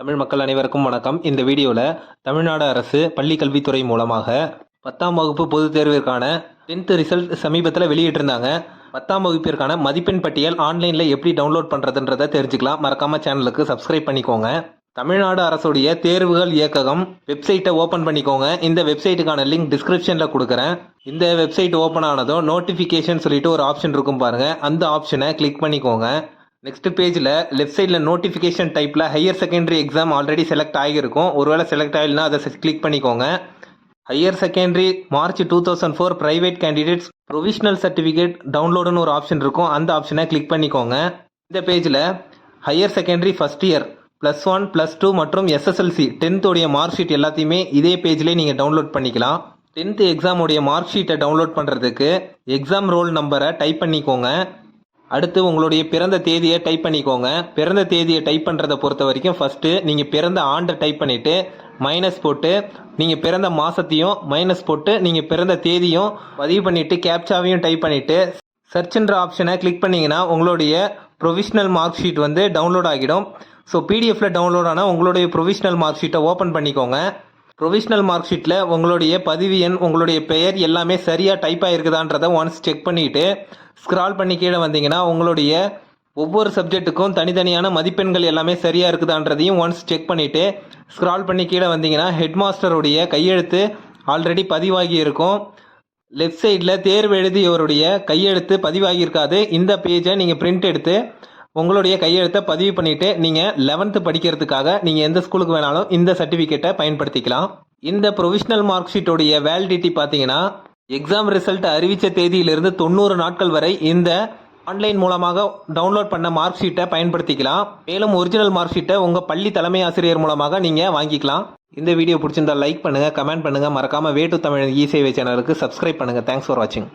தமிழ் மக்கள் அனைவருக்கும் வணக்கம். இந்த வீடியோவில் தமிழ்நாடு அரசு பள்ளி கல்வித்துறை மூலமாக பத்தாம் வகுப்பு பொதுத் தேர்விற்கான டென்த்து ரிசல்ட் சமீபத்தில் வெளியிட்டிருந்தாங்க. பத்தாம் வகுப்பிற்கான மதிப்பெண் பட்டியல் ஆன்லைனில் எப்படி டவுன்லோட் பண்ணுறதுன்றதை தெரிஞ்சுக்கலாம். மறக்காமல் சேனலுக்கு சப்ஸ்கிரைப் பண்ணிக்கோங்க. தமிழ்நாடு அரசுடைய தேர்வுகள் இயக்ககம் வெப்சைட்டை ஓப்பன் பண்ணிக்கோங்க. இந்த வெப்சைட்டுக்கான லிங்க் டிஸ்கிரிப்ஷனில் கொடுக்குறேன். இந்த வெப்சைட் ஓப்பன் ஆனதும் நோட்டிஃபிகேஷன் சொல்லிட்டு ஒரு ஆப்ஷன் இருக்கும் பாருங்கள் அந்த ஆப்ஷனை கிளிக் பண்ணிக்கோங்க. நெக்ஸ்ட் பேஜில் லெஃப்ட் சைடில் நோட்டிஃபிகேஷன் டைப்பில் higher secondary exam already select ஆகியிருக்கும். ஒருவேளை செலக்ட் ஆகலைன்னா அதை கிளிக் பண்ணிக்கோங்க. Higher secondary March two thousand four private candidates provisional certificate டவுன்லோடுன்னு ஒரு ஆப்ஷன் இருக்கும். அந்த ஆப்ஷனை கிளிக் பண்ணிக்கோங்க. இந்த பேஜில் higher secondary first year plus one plus two மற்றும் எஸ்எஸ்எல்சி டென்த்தோடைய மார்க் ஷீட் எல்லாத்தையுமே இதே பேஜ்லேயே நீங்கள் டவுன்லோட் பண்ணிக்கலாம். டென்த்து எக்ஸாமுடைய மார்க் ஷீட்டை டவுன்லோட் பண்ணுறதுக்கு எக்ஸாம் ரோல் நம்பரை டைப் பண்ணிக்கோங்க. அடுத்து உங்களுடைய பிறந்த தேதியை டைப் பண்ணிக்கோங்க. பிறந்த தேதியை டைப் பண்ணுறதை பொறுத்த வரைக்கும் ஃபஸ்ட்டு நீங்கள் பிறந்த ஆண்டை டைப் பண்ணிவிட்டு மைனஸ் போட்டு நீங்கள் பிறந்த மாதத்தையும் மைனஸ் போட்டு நீங்கள் பிறந்த தேதியும் பதிவு பண்ணிவிட்டு கேப்சாவையும் டைப் பண்ணிவிட்டு சர்ச்ன்ற ஆப்ஷனை கிளிக் பண்ணிங்கன்னா உங்களுடைய ப்ரொவிஷ்னல் மார்க் ஷீட் வந்து டவுன்லோட் ஆகிடும். ஸோ பிடிஎஃப்பில் டவுன்லோட் ஆனால் உங்களுடைய ப்ரொவிஷ்னல் மார்க் ஷீட்டை ஓப்பன் பண்ணிக்கோங்க. ப்ரொவிஷ்னல் மார்க் ஷீட்டில் உங்களுடைய பதிவு எண் உங்களுடைய பெயர் எல்லாமே சரியாக டைப் ஆகிருக்குதான்றதை ஒன்ஸ் செக் பண்ணிவிட்டு ஸ்க்ரால் பண்ணி கீழே வந்தீங்கன்னா உங்களுடைய ஒவ்வொரு சப்ஜெக்ட்டுக்கும் தனித்தனியான மதிப்பெண்கள் எல்லாமே சரியாக இருக்குதான்றதையும் ஒன்ஸ் செக் பண்ணிவிட்டு ஸ்க்ரால் பண்ணி கீழே வந்தீங்கன்னா ஹெட் மாஸ்டருடைய கையெழுத்து ஆல்ரெடி பதிவாகி இருக்கும். லெஃப்ட் சைடில் தேர்வு எழுதியவருடைய கையெழுத்து பதிவாகியிருக்காது இந்த பேஜை நீங்கள் பிரிண்ட் எடுத்து உங்களுடைய கையெழுத்தை பதிவு பண்ணிவிட்டு நீங்கள் லெவன்த்து படிக்கிறதுக்காக நீங்கள் எந்த ஸ்கூலுக்கு வேணாலும் இந்த சர்டிஃபிகேட்டை பயன்படுத்திக்கலாம். இந்த ப்ரொவிஷனல் மார்க் ஷீட்டோடைய வேலிடிட்டி பார்த்தீங்கன்னா எக்ஸாம் ரிசல்ட் அறிவித்த தேதியிலிருந்து தொண்ணூறு நாட்கள் வரை இந்த ஆன்லைன் மூலமாக டவுன்லோட் பண்ண மார்க் ஷீட்டை பயன்படுத்திக்கலாம். மேலும் ஒரிஜினல் மார்க் ஷீட்டை உங்கள் பள்ளி தலைமை ஆசிரியர் மூலமாக நீங்கள் வாங்கிக்கலாம். இந்த வீடியோ பிடிச்சிருந்தா லைக் பண்ணுங்கள் கமெண்ட் பண்ணுங்கள் மறக்காமல் வே டு தமிழ் இசேவை சேனலுக்கு சப்ஸ்கிரைப் பண்ணுங்கள் தேங்க்ஸ் ஃபார் வாட்சிங்